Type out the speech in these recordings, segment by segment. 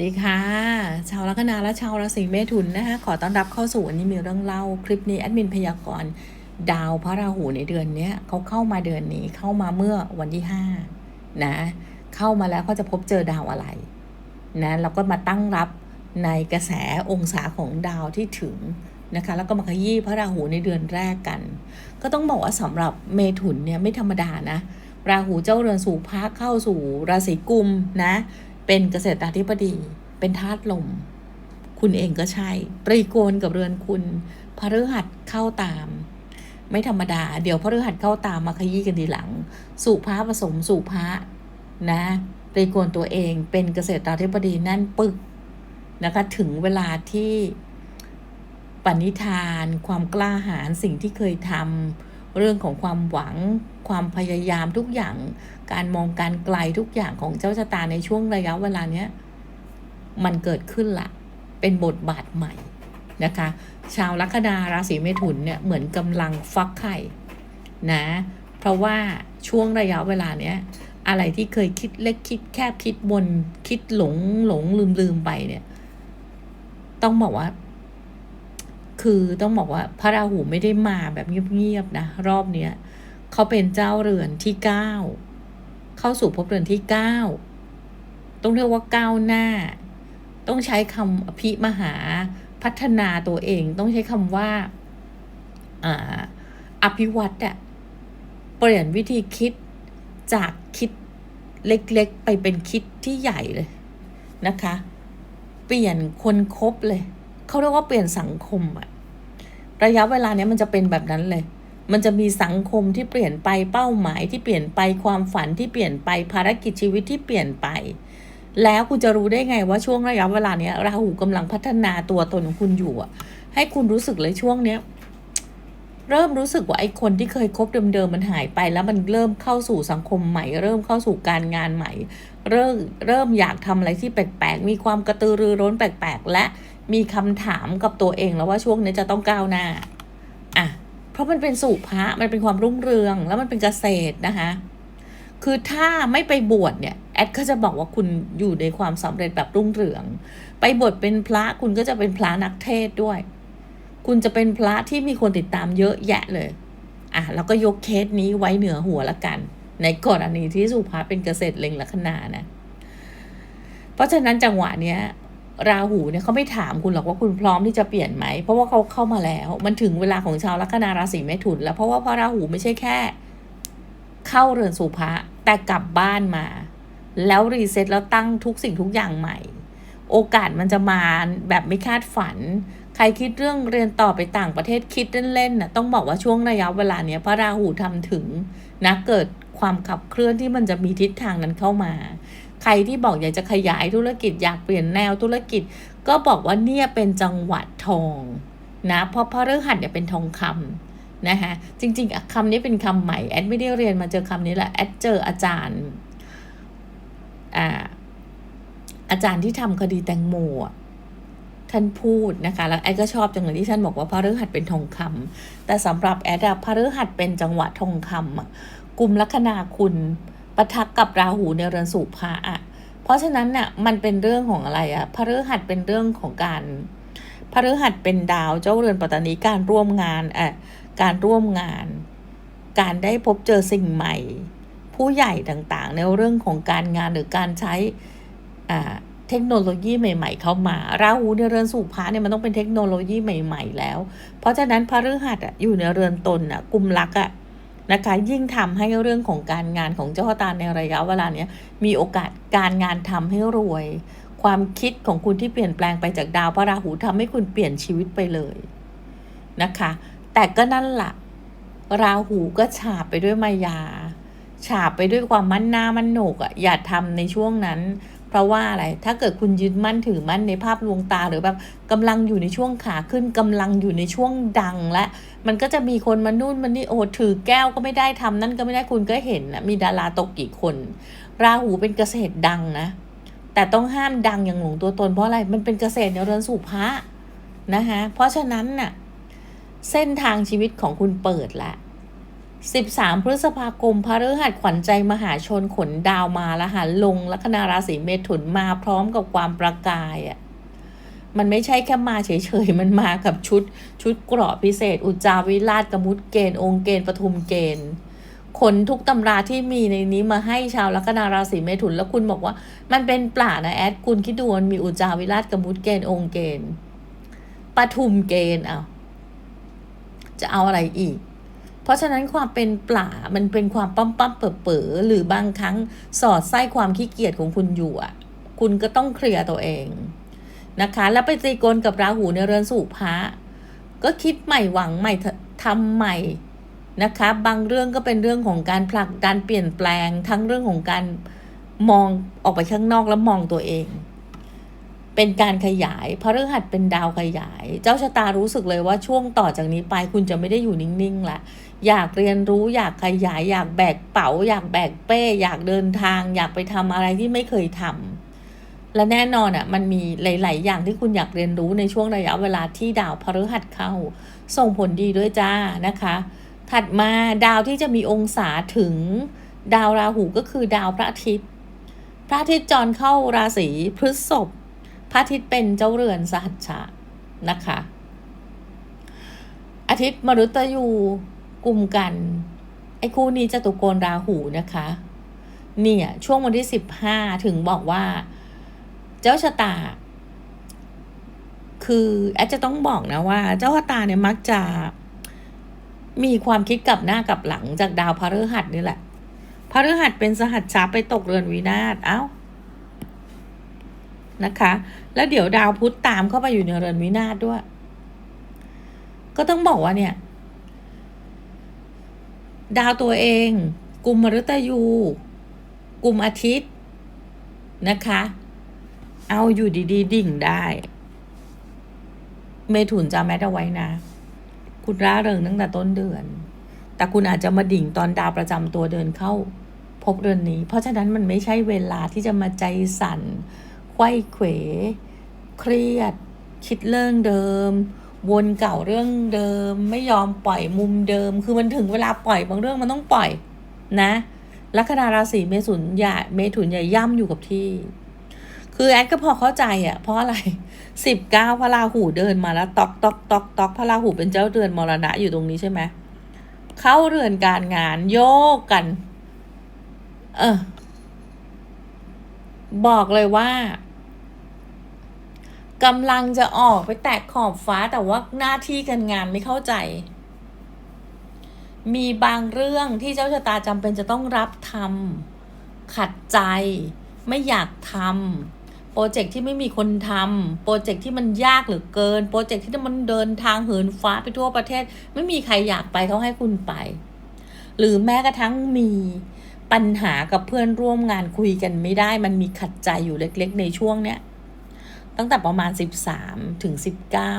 วัสดีค่ะ ชาวลัคนาและชาวราศีเมถุนนะคะขอต้อนรับเข้าสู่วันนี้มีเรื่องเล่าคลิปนี้แอดมินพยากรณ์ดาวพระราหูในเดือนนี้เขาเข้ามาเดือนนี้เข้ามาเมื่อวันที่ห้านะเข้ามาแล้วเขาจะพบเจอดาวอะไรนะแล้วก็มาตั้งรับในกระแสองศาของดาวที่ถึงนะคะแล้วก็มาขยี้พระราหูในเดือนแรกกัน ก็ต้องบอกว่าสำหรับเมถุนเนี่ยไม่ธรรมดานะ ราหูเจ้าเรือนสู่พระเข้าสู่ราศีกุมนะ เป็นเกษตราธิบดี เป็นธาตุลม คุณเองก็ใช่ ปรีโกนกับเรือนคุณพฤหัสเข้าตาม ไม่ธรรมดา เดี๋ยวพฤหัสเข้าตามมาขยี้กันทีหลัง สุภาผสมสุภานะปรีโกนตัวเองเป็นเกษตราธิบดีนั่นปึกนะคะถึงเวลาที่ปณิธาน ความกล้าหาญสิ่งที่เคยทำ เรื่องของความหวังความพยายามทุกอย่าง การมองการไกลทุกอย่างของเจ้าชะตาในช่วงระยะเวลาเนี้ยมันเกิดขึ้นละเป็นบทบาทใหม่นะคะ ชาวลัคนาราศีเมถุนเนี่ยเหมือนกำลังฟักไข่นะ เพราะว่าช่วงระยะเวลาเนี้ยอะไรที่เคยคิดเล็กคิดแคบคิดบนคิดหลงหลงลืมลืมไปเนี่ย ต้องบอกว่า คือต้องบอกว่าพระราหูไม่ได้มาแบบเงียบๆนะ รอบเนี้ยเขาเป็นเจ้าเรือนที่เก้าเข้าสู่ภพเรือนที่เก้าต้องเรียกว่าก้าวหน้า ต้องใช้คำอภิมหาพัฒนาตัวเอง ต้องใช้คำว่าอาอภิวัตอะเปลี่ยนวิธีคิดจากคิดเล็กๆ ไปเป็นคิดที่ใหญ่เลยนะคะ เปลี่ยนคนคบเลย เขาเรียกว่าเปลี่ยนสังคมอะ ระยะเวลาเนี้ยมันจะเป็นแบบนั้นเลย มันจะมีสังคมที่เปลี่ยนไปเป้าหมายที่เปลี่ยนไปความฝันที่เปลี่ยนไปภารกิจชีวิตที่เปลี่ยนไป แล้วคุณจะรู้ได้ไงว่าช่วงระยะเวลาเนี้ยราหูกำลังพัฒนาตัวตนของคุณอยู่อะให้คุณรู้สึกเลยช่วงเนี้ยเริ่มรู้สึกว่าไอ้คนที่เคยคบเดิมๆมันหายไป แล้วมันเริ่มเข้าสู่สังคมใหม่ เริ่มเข้าสู่การงานใหม่ เริ่มเริ่มอยากทำอะไรที่แปลกๆมีความกระตือรือร้นแปลกๆ และมีคำถามกับตัวเองแล้วว่าช่วงนี้จะต้องก้าวหน้าอะเพราะมันเป็นสุภะมันเป็นความรุ่งเรือง แล้วมันเป็นเกษตรนะคะ คือถ้าไม่ไปบวชเนี่ยแอดก็จะบอกว่าคุณอยู่ในความสำเร็จแบบรุ่งเรือง ไปบวชเป็นพระคุณก็จะเป็นพระนักเทศด้วย คุณจะเป็นพระที่มีคนติดตามเยอะแยะเลยอะแล้วก็ยกเคสนี้ไว้เหนือหัวละกัน ในกรณีที่สุภาเป็นเกษตรเล็งลัคนานะ เพราะฉะนั้นจังหวะเนี้ย ราหูเนี่ยเขาไม่ถามคุณหรอกว่าคุณพร้อมที่จะเปลี่ยนไหม เพราะว่าเขาเข้ามาแล้ว มันถึงเวลาของชาวลัคนาราศีเมถุน แล้วเพราะว่าพระราหูไม่ใช่แค่ เข้าเรือนสุภะแต่กลับบ้านมา แล้วรีเซ็ตแล้วตั้งทุกสิ่งทุกอย่างใหม่ โอกาสมันจะมาแบบไม่คาดฝัน ใครคิดเรื่องเรียนต่อไปต่างประเทศคิดเล่นๆน่ะต้องบอกว่าช่วงระยะเวลาเนี้ยพระราหูทำถึงนะเกิดความขับเคลื่อนที่มันจะมีทิศทางนั้นเข้ามา ใครที่บอกอยากจะขยายธุรกิจอยากเปลี่ยนแนวธุรกิจ ก็บอกว่าเนี่ยเป็นจังหวัดทองนะเพราะพระฤหัสเนี่ยเป็นทองคำนะคะจริงๆคำนี้เป็นคำใหม่แอดไม่ได้เรียนมาเจอคำนี้แหละแอดเจออาจารย์อ่าอาจารย์ที่ทำคดีแตงโมท่านพูดนะคะแล้วแอดก็ชอบจังเลยที่ท่านบอกว่าพระฤหัสเป็นทองคำแต่สำหรับแอดอะพระฤหัสเป็นจังหวะทองคำกลุ่มลัคนาคุณ ปะทักกับราหูในเรือนสู่พระอะเพราะฉะนั้นน่ะมันเป็นเรื่องของอะไรอะพระฤหัสเป็นเรื่องของการพระฤหัสเป็นดาวเจ้าเรือนปัตตานีการร่วมงานอะการร่วมงาน การได้พบเจอสิ่งใหม่ ผู้ใหญ่ต่างๆ ในเรื่องของการงานหรือการใช้อ่าเทคโนโลยีใหม่ ๆ เข้ามา ราหูในเรือนสู่พระเนี่ยมันต้องเป็นเทคโนโลยีใหม่ ๆ แล้ว เพราะฉะนั้นพระฤหัสอะอยู่ในเรือนตนอะกุมลักษณ์อะ นะคะ ยิ่งทำให้เรื่องของการงานของเจ้าตาในระยะเวลาเนี้ยมีโอกาสการงานทำให้รวย ความคิดของคุณที่เปลี่ยนแปลงไปจากดาวพระราหูทำให้คุณเปลี่ยนชีวิตไปเลยนะคะ แต่ก็นั่นแหละราหูก็ฉาบไปด้วยมายา ฉาบไปด้วยความมั่นหน้ามั่นโหนกอะ่ะอย่าทำในช่วงนั้น เพราะว่าอะไร ถ้าเกิดคุณยึดมั่นถือมั่นในภาพลวงตาหรือแบบกำลังอยู่ในช่วงขาขึ้นกำลังอยู่ในช่วงดังและมันก็จะมีคนมานู่นมานี่โอ้ถือแก้วก็ไม่ได้ทำนั่นก็ไม่ได้คุณก็เห็นนะมีดาราตกกี่คน ราหูเป็นเกษตรดังนะ แต่ต้องห้ามดังอย่างหลงตัวตนเพราะอะไรมันเป็นเกษตรในเรือนสู่พระนะคะเพราะฉะนั้นน่ะเส้นทางชีวิตของคุณเปิดแล้ว 13 พฤษภาคมพระฤหัสขวัญใจมหาชนขนดาวมาล้วหันลงลัคนาราศีเมถุนมาพร้อมกับความประกายอะ่ะมันไม่ใช่แค่มาเฉยๆ มันมากับชุด ชุดเกราะพิเศษ อุจจาวิราชกมุตเกณฑ์องค์เกณฑ์ปทุมเกณฑ์ขนทุกตำราที่มีในนี้มาให้ชาวลัคนาราศีเมถุนแล้วคุณบอกว่า มันเป็นปลานะแอดคุณคิดดูมันมีอุจจาวิราชกมุตเกณฑ์องค์เกณฑ์ปทุมเกณฑ์เอาจะเอาอะไรอีก เพราะฉะนั้นความเป็นปลามันเป็นความปั๊มปั๊มเป๋อเป๋อหรือบางครั้งสอดไส้ความขี้เกียจของคุณอยู่อะ คุณก็ต้องเคลียร์ตัวเองนะคะ แล้วไปตรีโกนกับราหูในเรือนสู่พระก็คิดใหม่หวังใหม่ทำใหม่นะคะ บางเรื่องก็เป็นเรื่องของการผลักดันเปลี่ยนแปลงทั้งเรื่องของการมองออกไปข้างนอกแล้วมองตัวเอง เป็นการขยายพระฤหัสเป็นดาวขยาย เจ้าชะตารู้สึกเลยว่าช่วงต่อจากนี้ไปคุณจะไม่ได้อยู่นิ่งๆละ อยากเรียนรู้อยากขยาย อยากแบกเป๋า อยากแบกเป้ อยากเดินทาง อยากไปทำอะไรที่ไม่เคยทำและแน่นอนอะมันมีหลาย ๆ อย่างที่คุณอยากเรียนรู้ในช่วงระยะเวลาที่ดาวพฤหัสเข้า ส่งผลดีด้วยจ้านะคะ ถัดมาดาวที่จะมีองศาถึงดาวราหูก็คือดาวพระอาทิตย์ พระอาทิตย์จรเข้าราศีพฤษภพระอาทิตย์เป็นเจ้าเรือนสหัชชะนะคะ อาทิตย์มฤตยู กลุ่มกัน ไอ้คู่นี้จะตุโกนราหูนะคะ เนี่ยช่วงวันที่สิบห้าถึงบอกว่า เจ้าชะตา คือแอดจะต้องบอกนะว่า เจ้าชะตาเนี่ยมักจะ มีความคิดกลับหน้ากลับหลังจากดาวพฤหัสนี่แหละพฤหัสเป็นสหัสชาไปตกเรือนวินาศเอ้านะคะ แล้วเดี๋ยวดาวพุธตามเข้าไปอยู่ในเรือนวินาศด้วย ก็ต้องบอกว่าเนี่ย ดาวตัวเอง กลุ่มมฤตยู กลุ่มอาทิตย์นะคะ เอาอยู่ดีๆ ดิ่งได้ เมถุนจำแมทเอาไว้นะ คุณร่าเริงตั้งแต่ต้นเดือน แต่คุณอาจจะมาดิ่งตอนดาวประจำตัวเดินเข้า พบเดือนนี้ เพราะฉะนั้นมันไม่ใช่เวลาที่จะมาใจสั่นไขว้เขว เครียด คิดเรื่องเดิม วนเก่าเรื่องเดิม ไม่ยอมปล่อยมุมเดิม คือมันถึงเวลาปล่อยบางเรื่องมันต้องปล่อยนะลัคนาราศีเมถุนอย่าเมถุนอย่าย่ำอยู่กับที่ คือแอดก็พอเข้าใจอะ่ะ เพราะอะไรสิบเก้าพระราหูเดินมาแล้วตอกตอกตอกตอกพระราหูเป็นเจ้าเรือนมรณะอยู่ตรงนี้ใช่ไหมเข้าเรือนการงานโยกกัน เออบอกเลยว่า กำลังจะออกไปแตะขอบฟ้าแต่ว่าหน้าที่การงานไม่เข้าใจ มีบางเรื่องที่เจ้าชะตาจำเป็นจะต้องรับทำขัดใจ ไม่อยากทำโปรเจกต์ที่ไม่มีคนทำโปรเจกต์ที่มันยากเหลือเกิน โปรเจกต์ที่มันเดินทางเหินฟ้าไปทั่วประเทศ ไม่มีใครอยากไปเขาให้คุณไป หรือแม้กระทั่งมีปัญหากับเพื่อนร่วมงานคุยกันไม่ได้ มันมีขัดใจอยู่เล็ก ๆ ในช่วงเนี้ย ตั้งแต่ประมาณ 13 ถึง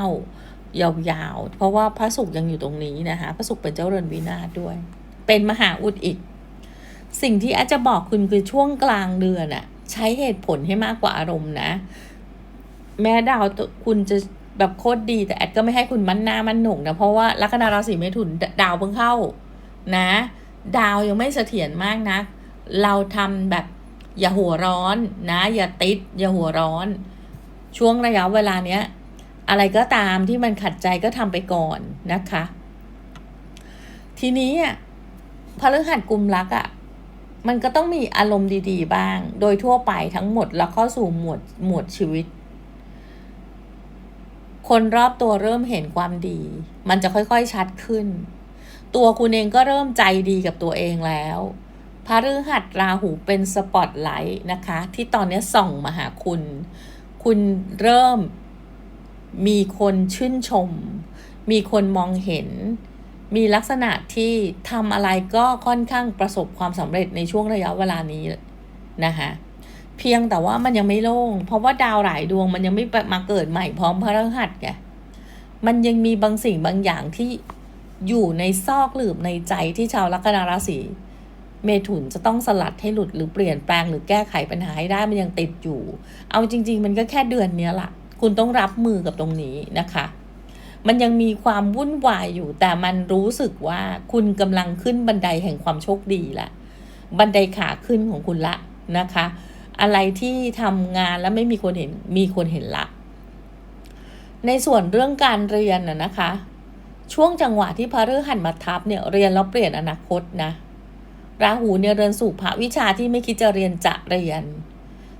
19 ยาวๆ เพราะว่าพระศุกร์ยังอยู่ตรงนี้นะคะ พระศุกร์เป็นเจ้าเรือนวินาศด้วย เป็นมหาอุดอีก สิ่งที่อาจจะบอกคุณคือช่วงกลางเดือนอะใช้เหตุผลให้มากกว่าอารมณ์นะ แม้ดาวคุณจะแบบโคตรดีแต่แอดก็ไม่ให้คุณมั่นหน้ามั่นหนงนะ เพราะว่าลัคนาราศีเมถุนดาวเพิ่งเข้านะ ดาวยังไม่เสถียรมากนะ เราทำแบบอย่าหัวร้อนนะ อย่าติด อย่าหัวร้อน ช่วงระยะเวลาเนี้ย อะไรก็ตามที่มันขัดใจก็ทำไปก่อนนะคะ ทีนี้อะพฤหัสกุมรักอะมันก็ต้องมีอารมณ์ดี ๆ บ้าง โดยทั่วไปทั้งหมดแล้วเข้าสู่หมวดหมวดชีวิต คนรอบตัวเริ่มเห็นความดี มันจะค่อยๆชัดขึ้น ตัวคุณเองก็เริ่มใจดีกับตัวเองแล้วพระฤหัสราหูเป็นสปอตไลท์นะคะ ที่ตอนนี้ส่องมาหาคุณ คุณเริ่มมีคนชื่นชม มีคนมองเห็น มีลักษณะที่ทำอะไรก็ค่อนข้างประสบความสำเร็จในช่วงระยะเวลานี้นะคะเพียงแต่ว่ามันยังไม่โล่ง เพราะว่าดาวหลายดวงมันยังไม่มาเกิดใหม่พร้อมพระรหัสไงมันยังมีบางสิ่งบางอย่างที่อยู่ในซอกหลืบในใจที่ชาวลัคนาราศี เมถุนจะต้องสลัดให้หลุดหรือเปลี่ยนแปลงหรือแก้ไขปัญหาให้ได้มันยังติดอยู่ เอาจริง ๆ มันก็แค่เดือนนี้แหละคุณต้องรับมือกับตรงนี้นะคะ มันยังมีความวุ่นวายอยู่ แต่มันรู้สึกว่าคุณกำลังขึ้นบันไดแห่งความโชคดีละบันไดขาขึ้นของคุณละนะคะ อะไรที่ทำงานแล้วไม่มีคนเห็นมีคนเห็นละ ในส่วนเรื่องการเรียนนะนะคะ ช่วงจังหวะที่พระฤหัสมาทับเนี่ยเรียนแล้วเปลี่ยนอนาคตนะ ราหูเนี่ยเรียนสู่ภาวิชาที่ไม่คิดจะเรียนจะเรียน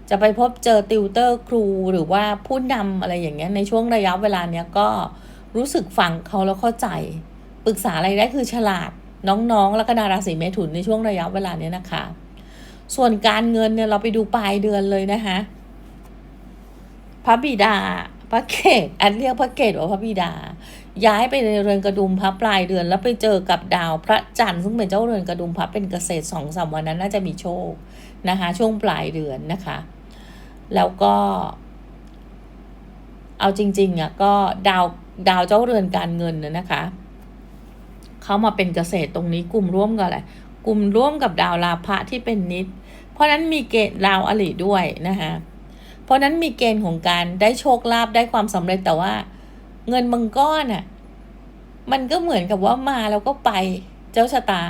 จะไปพบเจอติวเตอร์ครูหรือว่าผู้นำอะไรอย่างเงี้ยในช่วงระยะเวลาเนี้ยก็รู้สึกฟังเขาแล้วเข้าใจ ปรึกษาอะไรได้คือฉลาดน้องๆ แล้วก็ดาราศีเมถุนในช่วงระยะเวลาเนี้ยนะคะ ส่วนการเงินเนี่ยเราไปดูปลายเดือนเลยนะคะพระบิดาพระเกตอันเรียกพระเกตว่าพระบิดา ย้ายไปในเรือนกระดุมพระปลายเดือน แล้วไปเจอกับดาวพระจันทร์ซึ่งเป็นเจ้าเรือนกระดุมพระเป็นเกษตรสองสามวันนั้นน่าจะมีโชคนะคะ ช่วงปลายเดือนนะคะ แล้วก็ เอาจริงๆอะก็ดาวดาวเจ้าเรือนการเงินน่ะนะคะเขามาเป็นเกษตรตรงนี้กลุ่มร่วมกับอะไรกลุ่มร่วมกับดาวลาภะที่เป็นนิด เพราะนั้นมีเกณฑ์ดาวอริด้วยนะคะเพราะนั้นมีเกณฑ์ของการได้โชคลาภได้ความสำเร็จแต่ว่า เงินบางก้อนอะ มันก็เหมือนกับว่ามาแล้วก็ไปเจ้าชะตา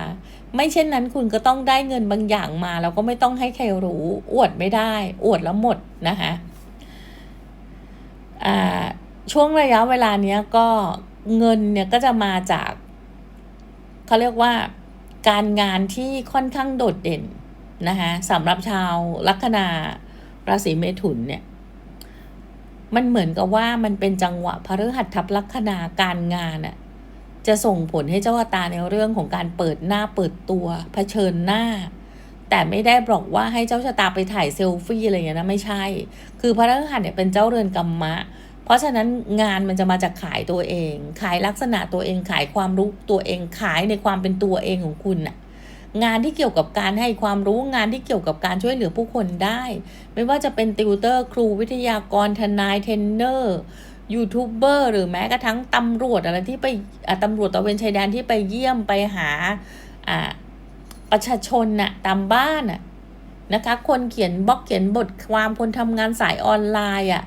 ไม่เช่นนั้นคุณก็ต้องได้เงินบางอย่างมาแล้วก็ไม่ต้องให้ใครรู้ อวดไม่ได้ อวดแล้วหมดนะคะอ่าช่วงระยะเวลาเนี้ยก็เงินเนี่ยก็จะมาจากเขาเรียกว่าการงานที่ค่อนข้างโดดเด่นนะคะสำหรับชาวลัคนาราศีเมถุนเนี่ย มันเหมือนกับว่ามันเป็นจังหวะพฤหัสทับลัคนาการงานอะจะส่งผลให้เจ้าชะตาในเรื่องของการเปิดหน้าเปิดตัวเผชิญหน้า แต่ไม่ได้บอกว่าให้เจ้าชะตาไปถ่ายเซลฟี่อะไรอย่างเงี้นะไม่ใช่ คือพระฤหัสเนี่ยเป็นเจ้าเรือนกรรมะ เพราะฉะนั้นงานมันจะมาจากขายตัวเอง ขายลักษณะตัวเองขายความรู้ตัวเองขายในความเป็นตัวเองของคุณน่ะ งานที่เกี่ยวกับการให้ความรู้งานที่เกี่ยวกับการช่วยเหลือผู้คนได้ ไม่ว่าจะเป็นติวเตอร์ ครูวิทยากรทนายเทรนเนอร์ยูทูบเบอร์หรือแม้กระทั่งตำรวจอะไรที่ไปตำรวจตระเวนชายแดนที่ไปเยี่ยมไปหาอ่าประชาชนน่ะตามบ้านน่ะนะคะคนเขียนบล็อกเขียนบทความคนทำงานสายออนไลน์อะ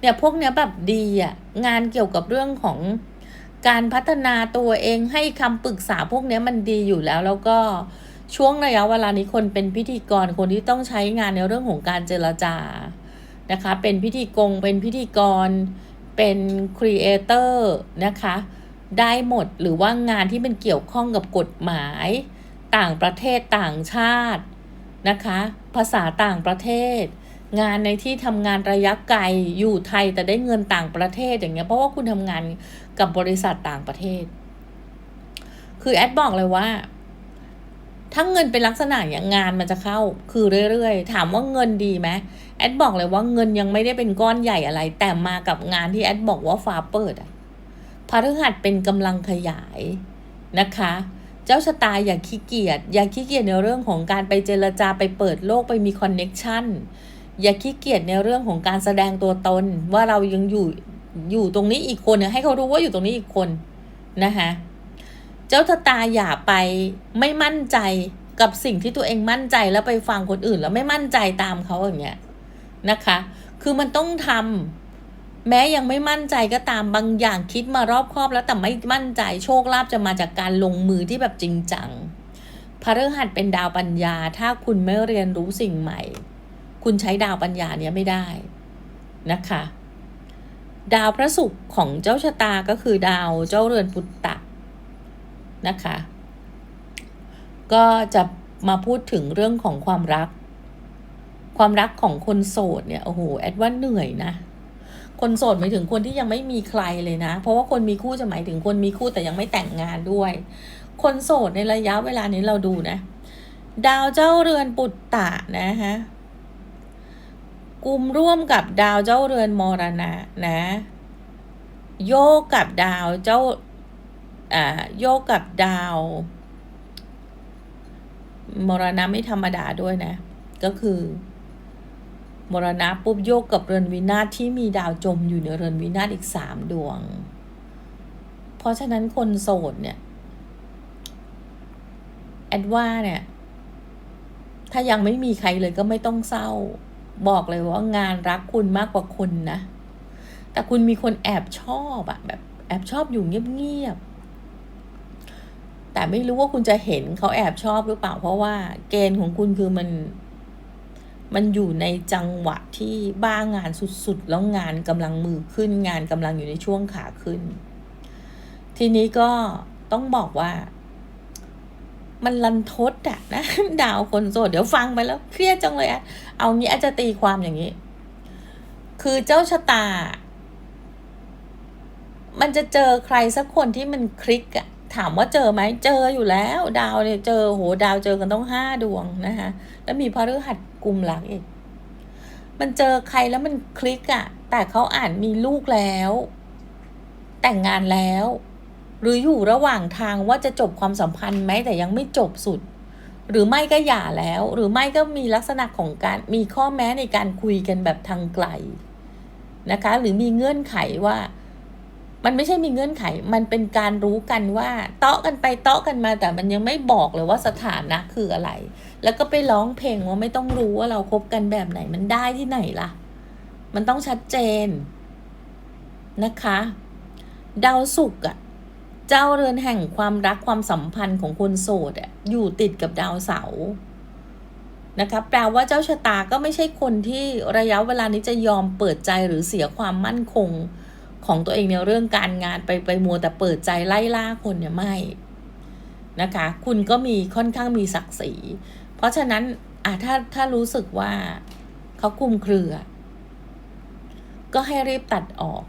เนี่ยพวกเนี้ยแบบดีอะงานเกี่ยวกับเรื่องของ การพัฒนาตัวเองให้คำปรึกษาพวกนี้มันดีอยู่แล้วแล้วก็ช่วงระยะเวลานี้คนเป็นพิธีกรคนที่ต้องใช้งานในเรื่องของการเจรจานะคะ เป็นพิธีกรเป็นพิธีกร เป็นครีเอเตอร์นะคะ ได้หมดหรือว่างานที่มันเกี่ยวข้องกับกฎหมาย ต่างประเทศต่างชาตินะคะ ภาษาต่างประเทศ งานในที่ทำงานระยะไกลอยู่ไทยแต่ได้เงินต่างประเทศอย่างเงี้ยเพราะว่าคุณทำงานกับบริษัทต่างประเทศ คือแอดบอกเลยว่า ถ้าเงินเป็นลักษณะอย่างงานมันจะเข้า คือเรื่อยๆ ถามว่าเงินดีไหมแอดบอกเลยว่าเงินยังไม่ได้เป็นก้อนใหญ่อะไร แต่มากับงานที่แอดบอกว่าฟ้าเปิดอะพฤหัสเป็นกำลังขยายนะคะ เจ้าชะตาอย่าขี้เกียจอย่าขี้เกียจในเรื่องของการไปเจรจาไปเปิดโลกไปมีคอนเน็กชัน อย่าขี้เกียจในเรื่องของการแสดงตัวตนว่าเรายังอยู่อยู่ตรงนี้อีกคนเนี่ยให้เขารู้ว่าอยู่ตรงนี้อีกคนนะคะเจ้าชะตาอย่าไปไม่มั่นใจกับสิ่งที่ตัวเองมั่นใจแล้วไปฟังคนอื่น แล้วไม่มั่นใจตามเขาอย่างเงี้ยนะคะ คือมันต้องทำแม้ยังไม่มั่นใจก็ตามบางอย่างคิดมารอบครอบแล้วแต่ไม่มั่นใจโชคลาภจะมาจากการลงมือที่แบบจริงจังพระฤหัสเป็นดาวปัญญา ถ้าคุณไม่เรียนรู้สิ่งใหม่ คุณใช้ดาวปัญญาเนี้ยไม่ได้นะคะ ดาวพระศุกร์ของเจ้าชะตาก็คือดาวเจ้าเรือนปุตตะนะคะ ก็จะมาพูดถึงเรื่องของความรัก ความรักของคนโสดเนี่ยโอ้โหแอดว่าเหนื่อยนะคนโสดหมายถึงคนที่ยังไม่มีใครเลยนะ เพราะว่าคนมีคู่จะหมายถึงคนมีคู่แต่ยังไม่แต่งงานด้วย คนโสดในระยะเวลานี้เราดูนะ ดาวเจ้าเรือนปุตตะนะฮะ กลุ่มร่วมกับดาวเจ้าเรือนมรณะนะ โยกกับดาวเจ้าอ่าโยกกับดาว มรณะไม่ธรรมดาด้วยนะ ก็คือ มรณะปุ๊บโยกกับเรือนวินาศที่มีดาวจมอยู่ในเรือนวินาศอีกสามดวง เพราะฉะนั้นคนโสดเนี่ยแอดว่าเนี่ย ถ้ายังไม่มีใครเลยก็ไม่ต้องเศร้า บอกเลยว่างานรักคุณมากกว่าคนนะ แต่คุณมีคนแอบชอบอะแบบแอบชอบอยู่เงียบๆ แต่ไม่รู้ว่าคุณจะเห็นเขาแอบชอบหรือเปล่า เพราะว่าเกณฑ์ของคุณคือมัน มันอยู่ในจังหวะที่บ้างานสุดๆ แล้วงานกำลังมือขึ้น งานกำลังอยู่ในช่วงขาขึ้น ทีนี้ก็ต้องบอกว่า มันลันทดอะนะดาวคนโสดเดี๋ยวฟังไปแล้วเครียดจังเลยอะเอางี้อาจจะตีความอย่างนี้ คือเจ้าชะตา มันจะเจอใครสักคนที่มันคลิกอะถามว่าเจอไหมเจออยู่แล้ว ดาวเนี่ยเจอโหดาวเจอกันต้องห้าดวงนะคะแล้วมีพฤหัสกลุ่มหลักอีก มันเจอใครแล้วมันคลิกอะแต่เขาอ่านมีลูกแล้ว แต่งงานแล้ว หรืออยู่ระหว่างทางว่าจะจบความสัมพันธ์ไหมแต่ยังไม่จบสุด หรือไม่ก็หย่าแล้ว หรือไม่ก็มีลักษณะของการมีข้อแม้ในการคุยกันแบบทางไกลนะคะ หรือมีเงื่อนไขว่า มันไม่ใช่มีเงื่อนไข มันเป็นการรู้กันว่าเตาะกันไปเตาะกันมา แต่มันยังไม่บอกเลยว่าสถานะคืออะไร แล้วก็ไปร้องเพลงว่าไม่ต้องรู้ว่าเราคบกันแบบไหนมันได้ที่ไหนล่ะ มันต้องชัดเจนนะคะ ดาวศุกร์อะ เจ้าเรือนแห่งความรักความสัมพันธ์ของคนโสดอยู่ติดกับดาวเสาร์นะคะแปลว่าเจ้าชะตาก็ไม่ใช่คนที่ระยะเวลานี้จะยอมเปิดใจหรือเสียความมั่นคงของตัวเองในเรื่องการงานไปไปมัวแต่เปิดใจไล่ล่าคนเนี่ยไม่นะคะ คุณก็มีค่อนข้างมีศักดิ์ศรี เพราะฉะนั้นอะถ้าถ้ารู้สึกว่าเขาคุมเครือ ก็ให้รีบตัดออก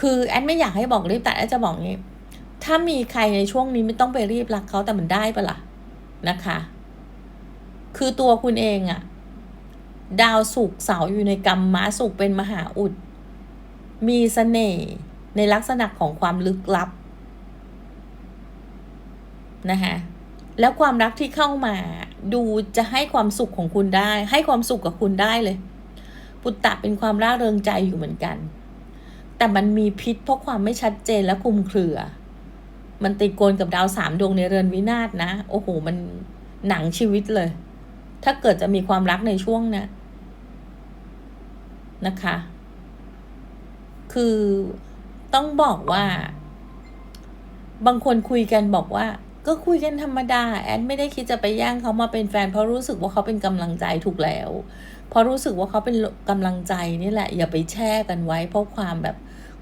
คือแอนไม่อยากให้บอกรีบตัดแอนจะบอกงี้ ถ้ามีใครในช่วงนี้ไม่ต้องไปรีบรักเขาแต่มันได้ปะล่ะนะคะ คือตัวคุณเองอะดาวสุกเสาอยู่ในกรรมม้าสุกเป็นมหาอุด มีสเสน่ห์ในลักษณะของความลึกลับนะคะแล้วความรักที่เข้ามาดูจะให้ความสุขของคุณได้ ให้ความสุขกับคุณได้เลย ปุตตะเป็นความร่าเริงใจอยู่เหมือนกัน แต่มันมีพิษเพราะความไม่ชัดเจนและคลุมเครือ มันติดโกนกับดาวสามดวงในเรือนวินาศนะ โอ้โห มันหนังชีวิตเลย ถ้าเกิดจะมีความรักในช่วงนี้นะคะ คือต้องบอกว่า บางคนคุยกันบอกว่า ก็คุยกันธรรมดา แอนไม่ได้คิดจะไปย่งเขามาเป็นแฟน เพราะรู้สึกว่าเขาเป็นกำลังใจถูกแล้วเพราะรู้สึกว่าเขาเป็นกำลังใจนี่แหละ อย่าไปแช่กันไว้เพราะความแบบ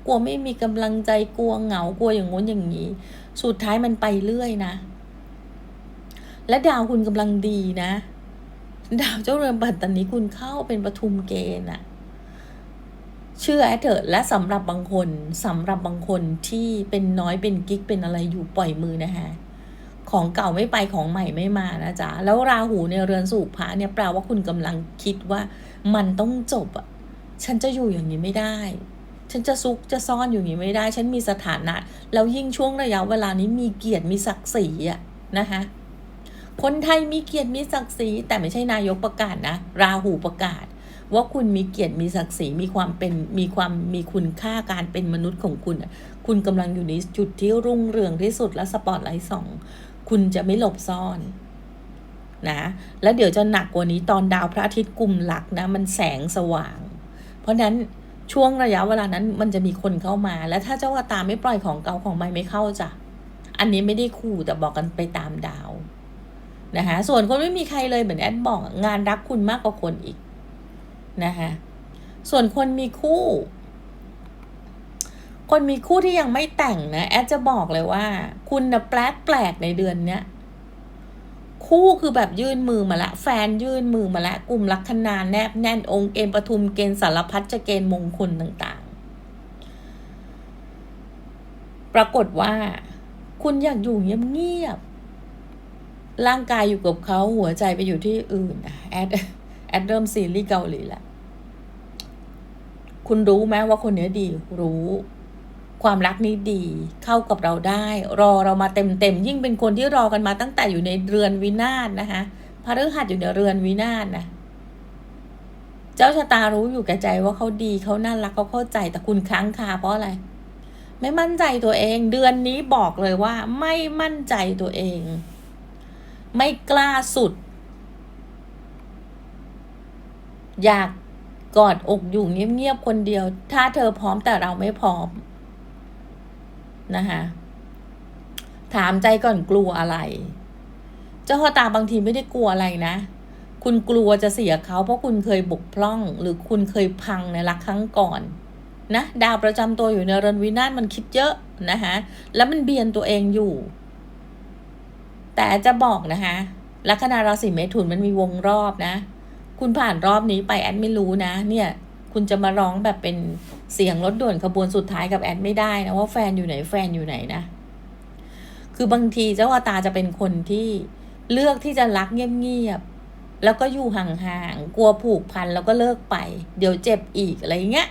ลัวไม่มีกำลังใจกลัวเหงากลัวอย่างงู้นอย่างนี้ สุดท้ายมันไปเรื่อยนะ และดาวคุณกำลังดีนะ ดาวเจ้าเรือนปัตตานีคุณเข้าเป็นปทุมเกณฑ์อะเชื่อเถอะและสำหรับบางคนสำหรับบางคนที่เป็นน้อยเป็นกิ๊กเป็นอะไรอยู่ปล่อยมือนะฮะของเก่าไม่ไปของใหม่ไม่มานะจ๊ะ แล้วราหูในเรือนสู่พระเนี่ยแปลว่าคุณกำลังคิดว่ามันต้องจบอะ ฉันจะอยู่อย่างนี้ไม่ได้ ฉันจะซุกจะซ่อนอยู่อย่างนี้ไม่ได้ ฉันมีสถานะ แล้วยิ่งช่วงระยะเวลานี้มีเกียรติมีศักดิ์ศรีอะนะคะคนไทยมีเกียรติมีศักดิ์ศรีแต่ไม่ใช่นายกประกาศนะ ราหูประกาศ ว่าคุณมีเกียรติมีศักดิ์ศรีมีความเป็นมีความมีคุณค่าการเป็นมนุษย์ของคุณ คุณกำลังอยู่ในจุดที่รุ่งเรืองที่สุดและสปอตไลท์สองคุณจะไม่หลบซ่อนนะแล้วเดี๋ยวจะหนักกว่านี้ตอนดาวพระอาทิตย์กลุ่มหลักนะ มันแสงสว่าง เพราะนั้น ช่วงระยะเวลานั้นมันจะมีคนเข้ามา และถ้าเจ้าว่าตาไม่ปล่อยของเก่าของใหม่ไม่เข้าจ้ะอันนี้ไม่ได้ขู่แต่บอกกันไปตามดาวนะคะส่วนคนไม่มีใครเลยเหมือนแอดบอกงานรักคุณมากกว่าคนอีกนะคะส่วนคนมีคู่ คนมีคู่ที่ยังไม่แต่งนะแอดจะบอกเลยว่า คุณนะแปลกแปลกในเดือนเนี้ย คู่คือแบบยื่นมือมาละ แฟนยื่นมือมาละ กลุ่มลัคนาแนบแน่นองค์เกณฑ์ปทุมเกณฑ์สารพัดจะเกณฑ์มงคลต่างๆ ปรากฏว่า คุณอยากอยู่เงียบๆร่างกายอยู่กับเขาหัวใจไปอยู่ที่อื่นแอดแอดเริ่มซีรีส์เกาหลีล้วคุณรู้ไหมว่าคนนี้ดีรู้ ความรักนี้ดีเข้ากับเราได้ รอเรามาเต็มเต็มยิ่งเป็นคนที่รอกันมาตั้งแต่อยู่ในเรือนวินาศนะคะพระฤหัสอยู่ในเรือนวินาศนะเจ้าชะตารู้อยู่แก่ใจว่าเขาดีเขาน่ารักเขาเข้าใจแต่คุณค้างคาเพราะอะไร ไม่มั่นใจตัวเอง เดือนนี้บอกเลยว่า ไม่มั่นใจตัวเอง ไม่กล้าสุด อยากกอดอกอยู่เงียบๆคนเดียว ถ้าเธอพร้อมแต่เราไม่พร้อม นะคะถามใจก่อนกลัวอะไร เจ้าพ่อตาบางทีไม่ได้กลัวอะไรนะ คุณกลัวจะเสียเขาเพราะคุณเคยบกพร่อง หรือคุณเคยพังในรักครั้งก่อน นะดาวประจำตัวอยู่ในเรือนวินาศมันคิดเยอะนะคะแล้วมันเบียนตัวเองอยู่ แต่จะบอกนะคะลัคนาราศีเมถุนมันมีวงรอบนะ คุณผ่านรอบนี้ไปแอดไม่รู้นะ เนี่ย คุณจะมาร้องแบบเป็นเสียงรถด่วนขบวนสุดท้ายกับแอดไม่ได้นะว่าแฟนอยู่ไหนแฟนอยู่ไหนนะ คือบางทีเจ้าอาตาจะเป็นคนที่เลือกที่จะรักเงียบๆแล้วก็อยู่ห่างๆกลัวผูกพันแล้วก็เลิกไป เดี๋ยวเจ็บอีกอะไรเงี้ย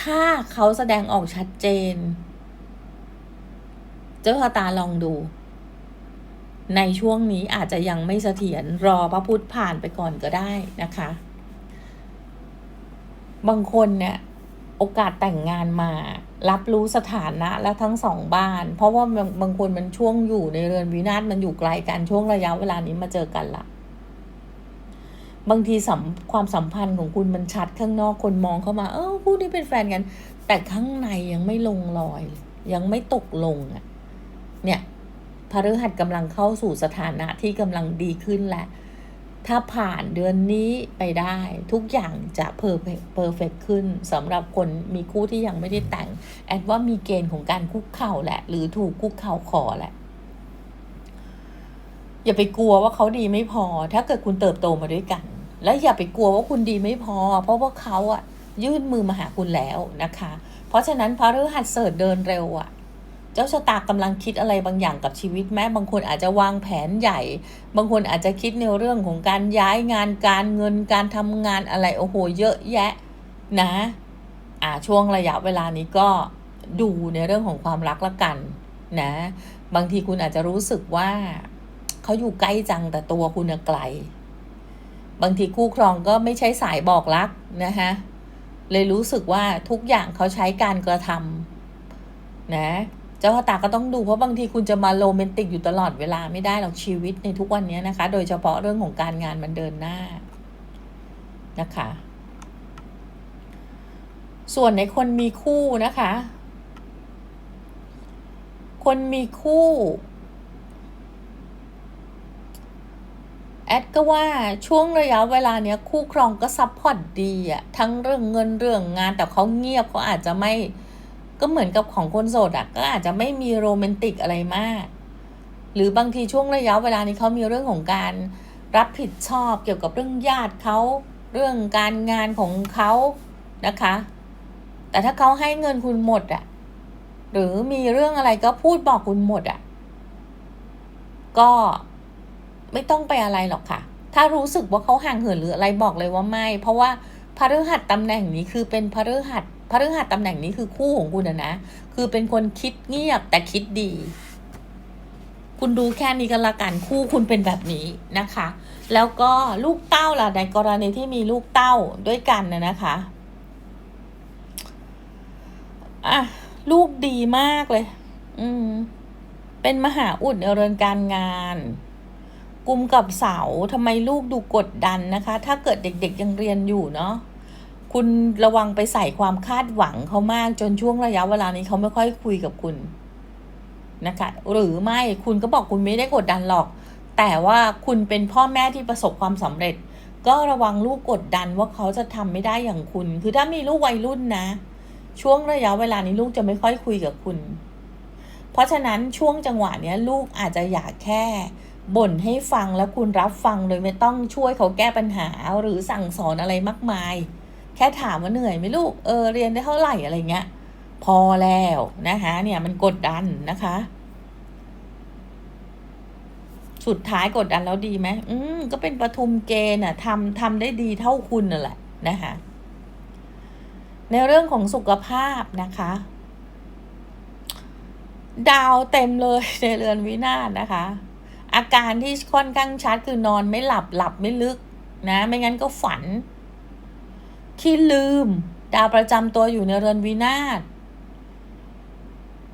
ถ้าเขาแสดงออกชัดเจน เจ้าตาลองดู ในช่วงนี้อาจจะยังไม่เสถียรรอพระพุทธผ่านไปก่อนก็ได้นะคะ บางคนเนี่ยโอกาสแต่งงานมา รับรู้สถานะและทั้งสองบ้าน เพราะว่าบางบางคนมันช่วงอยู่ในเรือนวินาศมันอยู่ไกลกันช่วงระยะเวลานี้มาเจอกันละบางทีสัมความสัมพันธ์ของคุณมันชัดข้างนอกคนมองเข้ามา เออคู่นี้เป็นแฟนกัน แต่ข้างในยังไม่ลงรอย ยังไม่ตกลงอะ เนี่ยพฤหัสกำลังเข้าสู่สถานะที่กำลังดีขึ้นแหละ ถ้าผ่านเดือนนี้ไปได้ทุกอย่างจะเพอร์เฟเพอร์เฟกขึ้นสำหรับคนมีคู่ที่ยังไม่ได้แต่ง แอดว่ามีเกณฑ์ของการคุกเข่าแหละ หรือถูกคุกเข่าขอแหละ อย่าไปกลัวว่าเขาดีไม่พอ ถ้าเกิดคุณเติบโตมาด้วยกัน และอย่าไปกลัวว่าคุณดีไม่พอ เพราะว่าเขาอะยื่นมือมาหาคุณแล้วนะคะ เพราะฉะนั้นพระฤหัสเสริฐเดินเร็วอะ เจ้าชะตากำลังคิดอะไรบางอย่างกับชีวิตแม้บางคนอาจจะวางแผนใหญ่ บางคนอาจจะคิดในเรื่องของการย้ายงานการเงินการทำงานอะไรโอ้โหเยอะแยะนะอ่าช่วงระยะเวลานี้ก็ดูในเรื่องของความรักละกันนะ บางทีคุณอาจจะรู้สึกว่าเขาอยู่ใกล้จังแต่ตัวคุณไกล บางทีคู่ครองก็ไม่ใช่สายบอกรักนะคะเลยรู้สึกว่าทุกอย่างเขาใช้การกระทำนะ เจ้าตาก็ต้องดูเพราะบางทีคุณจะมาโรแมนติกอยู่ตลอดเวลาไม่ได้หรอกชีวิตในทุกวันนี้นะคะ โดยเฉพาะเรื่องของการงานมันเดินหน้านะคะ ส่วนในคนมีคู่นะคะ คนมีคู่แอดก็ว่าช่วงระยะเวลาเนี้ยคู่ครองก็ซัพพอร์ตดีอะทั้งเรื่องเงินเรื่องงานแต่เขาเงียบเขาอาจจะไม่ ก็เหมือนกับของคนโสดอะก็อาจจะไม่มีโรแมนติกอะไรมาก หรือบางทีช่วงระยะเวลานี้เขามีเรื่องของการรับผิดชอบเกี่ยวกับเรื่องญาติเขาเรื่องการงานของเขานะคะ แต่ถ้าเขาให้เงินคุณหมดอะหรือมีเรื่องอะไรก็พูดบอกคุณหมดอะก็ไม่ต้องไปอะไรหรอกค่ะ ถ้ารู้สึกว่าเขาห่างเหินหรืออะไรบอกเลยว่าไม่ เพราะว่าพฤหัสตำแหน่งนี้คือเป็นพฤหัส พฤหัสตำแหน่งนี้คือคู่ของคุณนะนะ คือเป็นคนคิดเงียบแต่คิดดี คุณดูแค่นี้ก็ละกันคู่คุณเป็นแบบนี้นะคะ แล้วก็ลูกเต้าล่ะในกรณีที่มีลูกเต้าด้วยกันนะนะคะอะลูกดีมากเลย อืม เป็นมหาอุดในเรือนการงานกุมกับเสาทำไมลูกดูกดดันนะคะ ถ้าเกิดเด็กๆยังเรียนอยู่เนาะ คุณระวังไปใส่ความคาดหวังเขามากจนช่วงระยะเวลานี้เขาไม่ค่อยคุยกับคุณนะคะ หรือไม่คุณก็บอกคุณไม่ได้กดดันหรอก แต่ว่าคุณเป็นพ่อแม่ที่ประสบความสำเร็จ ก็ระวังลูกกดดันว่าเขาจะทำไม่ได้อย่างคุณ คือถ้ามีลูกวัยรุ่นนะ ช่วงระยะเวลานี้ลูกจะไม่ค่อยคุยกับคุณ เพราะฉะนั้นช่วงจังหวะนี้ลูกอาจจะอยากแค่บ่นให้ฟังแล้วคุณรับฟังโดยไม่ต้องช่วยเขาแก้ปัญหาหรือสั่งสอนอะไรมากมาย แค่ถามว่าเหนื่อยไหมลูกเออเรียนได้เท่าไหร่อะไรเงี้ย พอแล้วนะคะเนี่ยมันกดดันนะคะ สุดท้ายกดดันแล้วดีไหมอืมก็เป็นปทุมเกณฑ์อะทำทำได้ดีเท่าคุณนั่นแหละนะคะในเรื่องของสุขภาพนะคะ ดาวเต็มเลยในเรือนวินาศนะคะ อาการที่ค่อนข้างชัดคือนอนไม่หลับหลับไม่ลึกนะ ไม่งั้นก็ฝัน ขี้ลืม ดาวประจำตัวอยู่ในเรือนวินาศ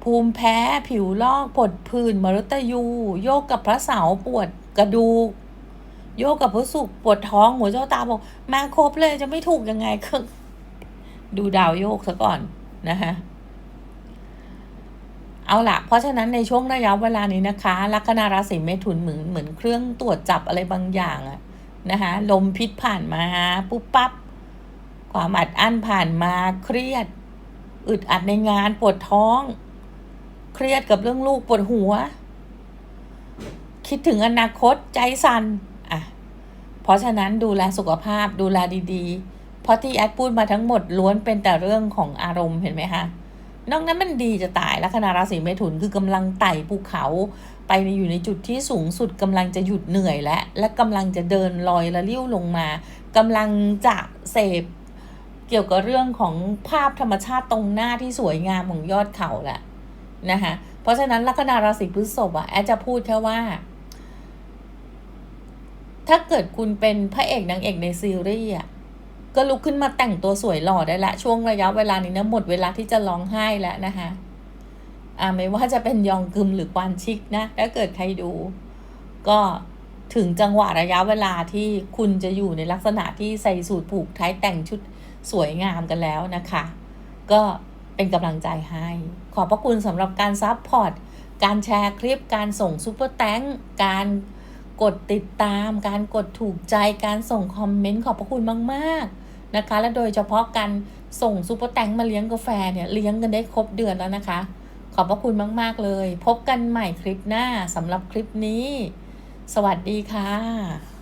ภูมิแพ้ผิวลอกผดผื่นมฤตยู โยกกับพระเสาปวดกระดูก โยกกับพระศุกร์ปวดท้องหัวเจ้าตาบอก มาครบเลยจะไม่ถูกยังไงคือดูดาวโยกซะก่อนนะคะเอาละเพราะฉะนั้นในช่วงระยะเวลานี้นะคะลัคนาราศีเมถุนเหมือนเหมือนเครื่องตรวจจับอะไรบางอย่างอะนะคะลมพิษผ่านมาปุ๊บปั๊บ ความอัดอั้นผ่านมาเครียด อึดอัดในงานปวดท้อง เครียดกับเรื่องลูกปวดหัว คิดถึงอนาคตใจสั่นอะ เพราะฉะนั้นดูแลสุขภาพดูแลดีๆ เพราะที่แอดพูดมาทั้งหมดล้วนเป็นแต่เรื่องของอารมณ์เห็นไหมคะนอกนั้นมันดีจะตายลัคนาราศีเมถุนคือกำลังไต่ภูเขาไปในอยู่ในจุดที่สูงสุดกำลังจะหยุดเหนื่อยและและกำลังจะเดินลอยละลิ้วลงมากำลังจะเสพ เกี่ยวกับเรื่องของภาพธรรมชาติตรงหน้าที่สวยงามของยอดเขาแหละนะคะเพราะฉะนั้นลัคนาราศีพฤษภอะแอดจะพูดแค่ว่า ถ้าเกิดคุณเป็นพระเอกนางเอกในซีรีส์อะก็ลุกขึ้นมาแต่งตัวสวยหล่อได้ละช่วงระยะเวลานี้นะหมดเวลาที่จะร้องไห้แล้วนะคะอ่าไม่ว่าจะเป็นยองกึมหรือควานชิกนะถ้าเกิดใครดู ก็ถึงจังหวะระยะเวลาที่คุณจะอยู่ในลักษณะที่ใส่สูทผูกไทยแต่งชุด สวยงามกันแล้วนะคะ ก็เป็นกำลังใจให้ ขอบพระคุณสำหรับการซัพพอร์ตการแชร์คลิปการส่งซูเปอร์แตงการกดติดตาม การกดถูกใจการส่งคอมเมนต์ขอบพระคุณมากๆนะคะ และโดยเฉพาะการส่งซูเปอร์แตงมาเลี้ยงกาแฟเนี่ยเลี้ยงกันได้ครบเดือนแล้วนะคะ ขอบพระคุณมาก ๆ เลย พบกันใหม่คลิปหน้าสำหรับคลิปนี้ สวัสดีค่ะ